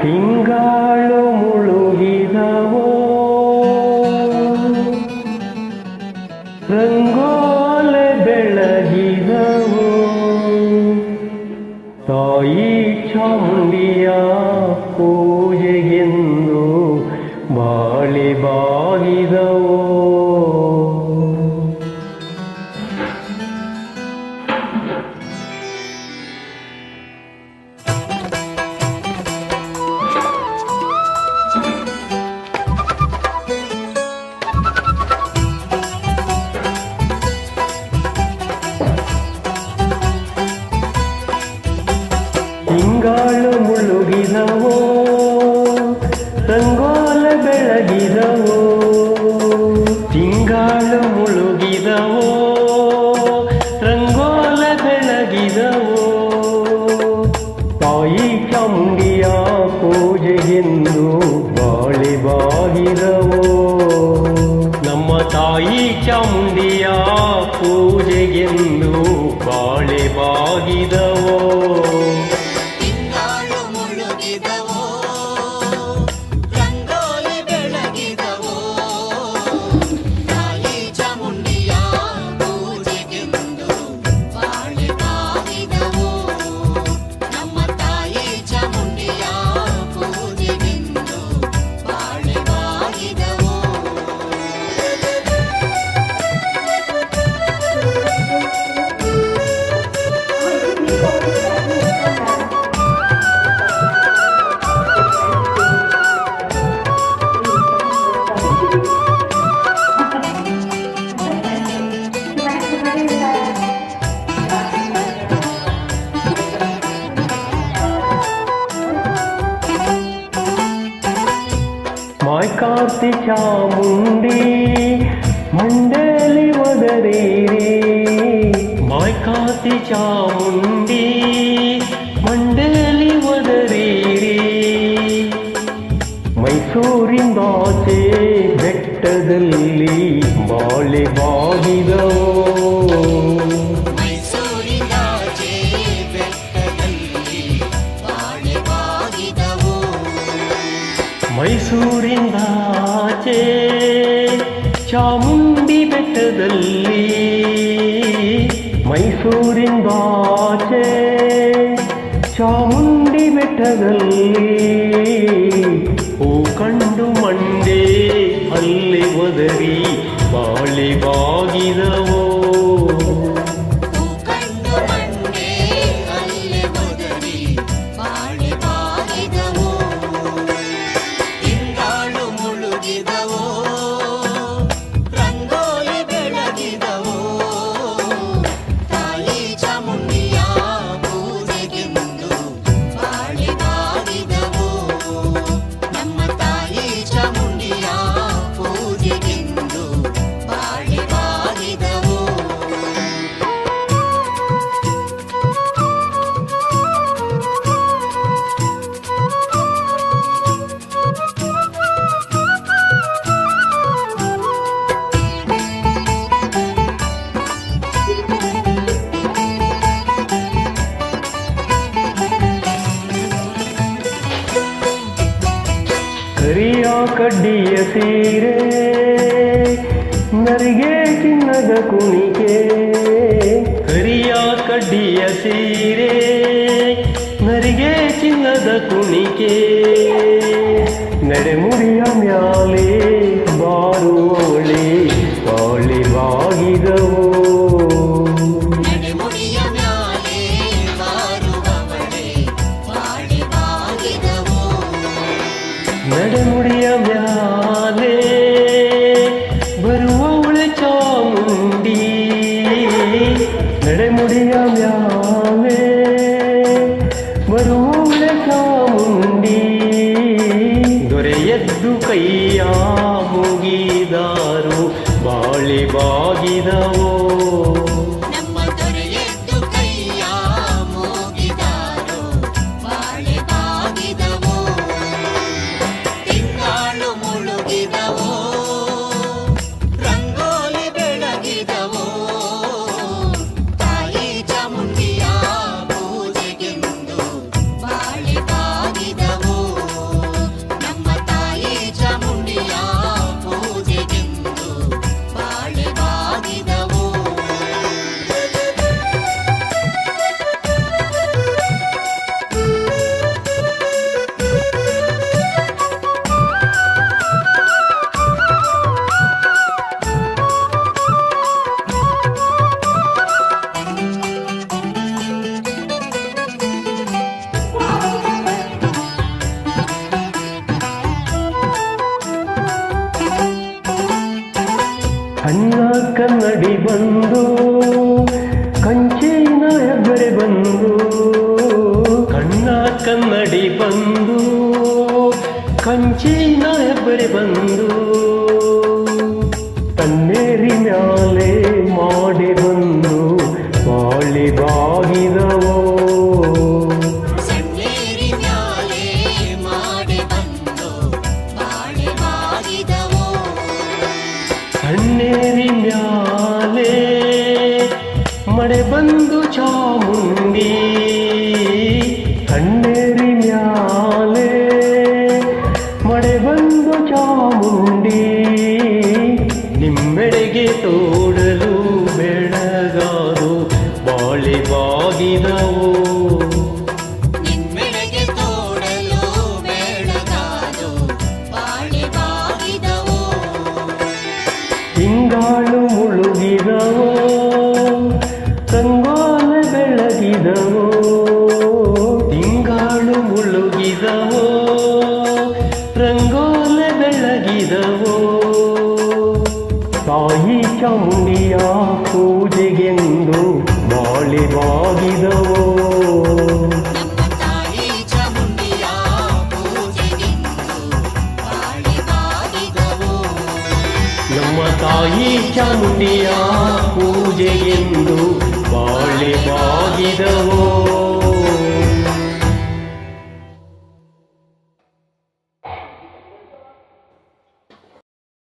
ತಿಂಗಾಳು ಮುಳುಗಿದವೋ ರಂಗೋಲೆ ಬೆಳಗಿದವೋ ತಾಯಿ ചാമുണ്ടിയാ പൂജയെന്നു ബാളിബാ ಮುಳುಗಿದವೋ ರಂಗೋಲ ಬೆಳಗಿರವೋ ತಿಂಗಾಳು ಮುಳುಗಿದವೋ ರಂಗೋಲ ಬೆಳಗಿದವೋ ತಾಯಿ ಚಾಮುಂಡಿಯ ಪೂಜೆಗೆಂದು ಬಾಳಿ ಬಾಗಿರವೋ, ನಮ್ಮ ತಾಯಿ ಚಾಮುಂಡಿಯ ಪೂಜೆಗೆಂದು ಬಾಳೆ ಬಾಗಿದವೋ ಮಾಯ್ಕಾರ್ತಿ ಚಾಮುಂಡಿ ಮಂಡಲಿ ಒದರೇರಿ ಮಾಯ್ಕಾರ್ತಿ ಚಾಮುಂಡಿ ಮಂಡಲಿ ಒದರೇರಿ ಮೈಸೂರಿಂದಾಚೆ ಬೆಟ್ಟದಲ್ಲಿ ಬಾಳೆ ಬಾಗಿದವೋ ಮೈಸೂರಿಂದಾಚೆ ಚಾಮುಂಡಿ ಬೆಟ್ಟದಲ್ಲಿ ಮೈಸೂರಿಂದಾಚೆ ಚಾಮುಂಡಿ ಬೆಟ್ಟದಲ್ಲಿ ಹೂ ಕಂಡು ಮಂಡೆ ಅಲ್ಲಿ ಒದರಿ ಬಾಳಿ ಬಾಗಿದವೋ ಕರಿಯ ಕಡ್ಡಿಯ ಸೀರೆ ನರಿಗೆ ಚಿನ್ನದ ಕುಣಿಕೆ. ಕರಿಯ ಕಡ್ಡಿಯ ಸೀರೆ ನರಿಗೆ ಚಿನ್ನದ ಕುಣಿಕೆ. ನಡೆಮುಡಿಯ ಮ್ಯಾಲೆ കടമുടിയവ്യാലേ വരുവളെ ചാമുണ്ടി നടമുടിയവ്യാലേ വരുവളെ ചാമുണ്ടി ദൊരയദ്ദു കയ്യാ ಬಂದು ಬಂದು ಚಾಮುಂಡಿ ಕಣ್ಣೇರಿ ಮ್ಯಾಲೆ. ಮಳೆ ಬಂದು ಚಾಮುಂಡಿ ನಿಮ್ಮೆಡೆಗೆ ತೋಡಲು ಬೆಳಗಾದು ಬಾಳಿ ಬಾಗಿದವು ಹಿಂಗಾಳು ಮುಳುಗಿದವೋ. ತಾಯಿ ಚಾಮುಂಡಿಯ ಪೂಜೆಗೆಂದು ಬಾಳಿ ಬಾಗಿದವೋ ನಮ್ಮ ತಾಯಿ ಚಾಮುಂಡಿಯ ಪೂಜೆಗೆಂದು ಬಾಳೆ